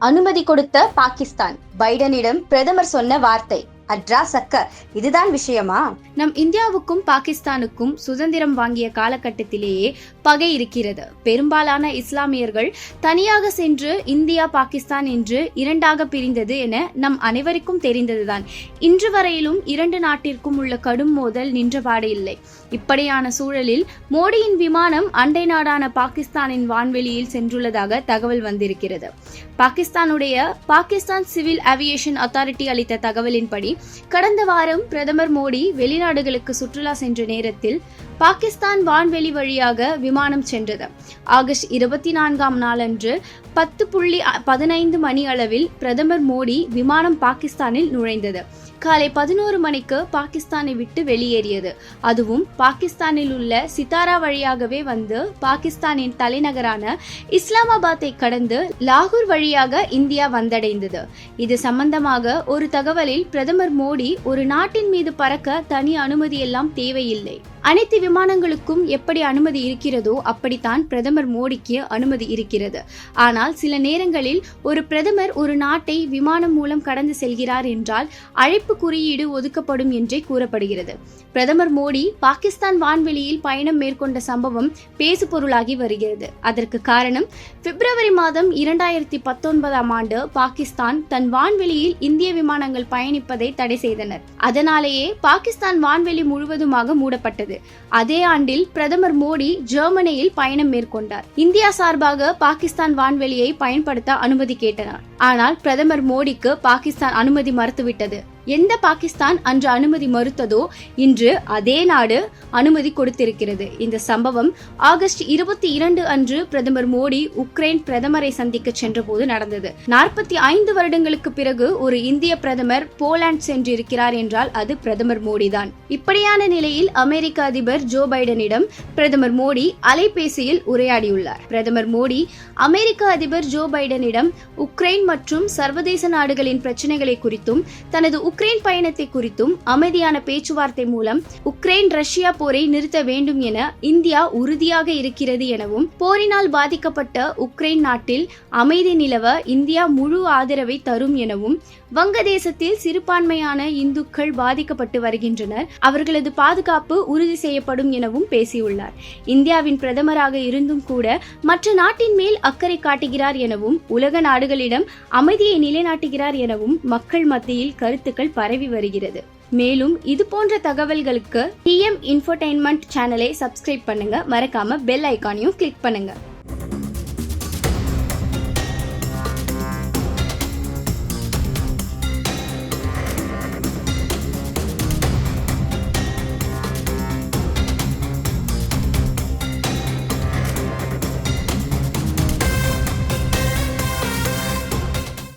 அனுமதி கொடுத்த பாகிஸ்தான். பைடனிடம் பிரதமர் சொன்ன வார்த்தை. அட்ரா சக்க இதுதான் விஷயமா? நம் இந்தியாவுக்கும் பாகிஸ்தானுக்கும் சுதந்திரம் வாங்கிய காலகட்டத்திலேயே பகை இருக்கிறது. பெரும்பாலான இஸ்லாமியர்கள் தனியாக சென்று இந்தியா பாகிஸ்தான் என்று இரண்டாக பிரிந்தது என நம் அனைவருக்கும் தெரிந்ததுதான். இன்று வரையிலும் இரண்டு நாட்டிற்கும் உள்ள கடும் மோதல் நின்றபாடு இல்லை இப்படியான சூழலில் மோடியின் விமானம் அண்டை நாடான பாகிஸ்தானின் வான்வெளியில் சென்றுள்ளதாக தகவல் வந்திருக்கிறது. பாகிஸ்தானுடைய பாகிஸ்தான் சிவில் ஏவியேஷன் அத்தாரிட்டி அளித்த தகவலின்படி கடந்த வாரம் பிரதமர் மோடி வெளிநாடுகளுக்கு சுற்றுலா சென்ற நேரத்தில் பாகிஸ்தான் வான்வெளி வழியாக விமானம் சென்றது. ஆகஸ்ட் இருபத்தி நான்காம் நாளன்று பத்து புள்ளி பதினைந்து மணி அளவில் பிரதமர் மோடி விமானம் பாகிஸ்தானில் நுழைந்தது. காலை பதினோரு மணிக்கு பாகிஸ்தானை விட்டு வெளியேறியது. அதுவும் பாகிஸ்தானில் உள்ள சித்தாரா வழியாகவே வந்து பாகிஸ்தானின் தலைநகரான இஸ்லாமாபாத்தை கடந்து லாகூர் வழியாக இந்தியா வந்தடைந்தது. இது சம்பந்தமாக ஒரு தகவலில் பிரதமர் மோடி ஒரு நாட்டின் மீது பறக்க தனி அனுமதி எல்லாம் தேவையில்லை. அனைத்து விமானங்களுக்கும் எப்படி அனுமதி இருக்கிறதோ அப்படித்தான் பிரதமர் மோடிக்கு அனுமதி இருக்கிறது. ஆனால் சில நேரங்களில் ஒரு பிரதமர் ஒரு நாட்டை விமானம் மூலம் கடந்து செல்கிறார் என்றால் அழைப்பு குறியீடு ஒதுக்கப்படும் என்றே கூறப்படுகிறது. பிரதமர் மோடி பாகிஸ்தான் வான்வெளியில் பயணம் மேற்கொண்ட சம்பவம் பேசுபொருளாகி வருகிறது. அதற்கு காரணம் பிப்ரவரி மாதம் இரண்டாயிரத்தி பத்தொன்பதாம் ஆண்டு பாகிஸ்தான் தன் வான்வெளியில் இந்திய விமானங்கள் பயணிப்பதை தடை செய்தனர். அதனாலேயே பாகிஸ்தான் வான்வெளி முழுவதுமாக மூடப்பட்டது. அதே ஆண்டில் பிரதமர் மோடி ஜெர்மனியில் பயணம் மேற்கொண்டார். இந்தியா சார்பாக பாகிஸ்தான் வான்வெளியை பயன்படுத்த அனுமதி கேட்டனர். ஆனால் பிரதமர் மோடிக்கு பாகிஸ்தான் அனுமதி மறுத்துவிட்டது. எந்த பாகிஸ்தான் அன்று அனுமதி மறுத்ததோ இன்று அதே நாடு அனுமதி கொடுத்திருக்கிறது. இந்த சம்பவம் ஆகஸ்ட் இருபத்தி இரண்டு அன்று பிரதமர் மோடி உக்ரைன் பிரதமரை சந்திக்க சென்றபோது நடந்தது. நாற்பத்தி ஐந்து வருடங்களுக்கு பிறகு ஒரு இந்திய பிரதமர் போலாந்து சென்றிருக்கிறார் என்றால் அது பிரதமர் மோடி தான் இப்படியான நிலையில் அமெரிக்க அதிபர் ஜோ பைடனிடம் பிரதமர் மோடி அலைபேசியில் உரையாடியுள்ளார். பிரதமர் மோடி அமெரிக்க அதிபர் ஜோ பைடனிடம் உக்ரைன் மற்றும் சர்வதேச நாடுகளின் பிரச்சனைகளை குறித்தும் தனது உக்ரைன் பயணத்தை குறித்தும் அமைதியான பேச்சுவார்த்தை மூலம் உக்ரைன் ரஷ்யா போரை நிறுத்த வேண்டும் என இந்தியா உறுதியாக இருக்கிறது எனவும் போரினால் பாதிக்கப்பட்ட உக்ரைன் நாட்டில் அமைதி நிலவ இந்தியா முழு ஆதரவை தரும் எனவும் வங்கதேசத்தில் சிறுபான்மையான இந்துக்கள் பாதிக்கப்பட்டு வருகின்றனர். அவர்களது பாதுகாப்பு உறுதி செய்யப்படும் எனவும் பேசியுள்ளார். இந்தியாவின் பிரதமராக இருந்தும் கூட மற்ற நாட்டின் மேல் அக்கறை காட்டுகிறார் எனவும் உலக நாடுகளிடம் அமைதியை நிலைநாட்டுகிறார் எனவும் மக்கள் மத்தியில் கருத்துக்கள் பரவி வருகிறது. மேலும் இது போன்ற தகவல்களுக்கு டிஎம் இன்ஃபர்டைன்மெண்ட் சேனலை சப்ஸ்கிரைப் பண்ணுங்க. மறக்காம பெல் ஐக்கானையும் கிளிக் பண்ணுங்க.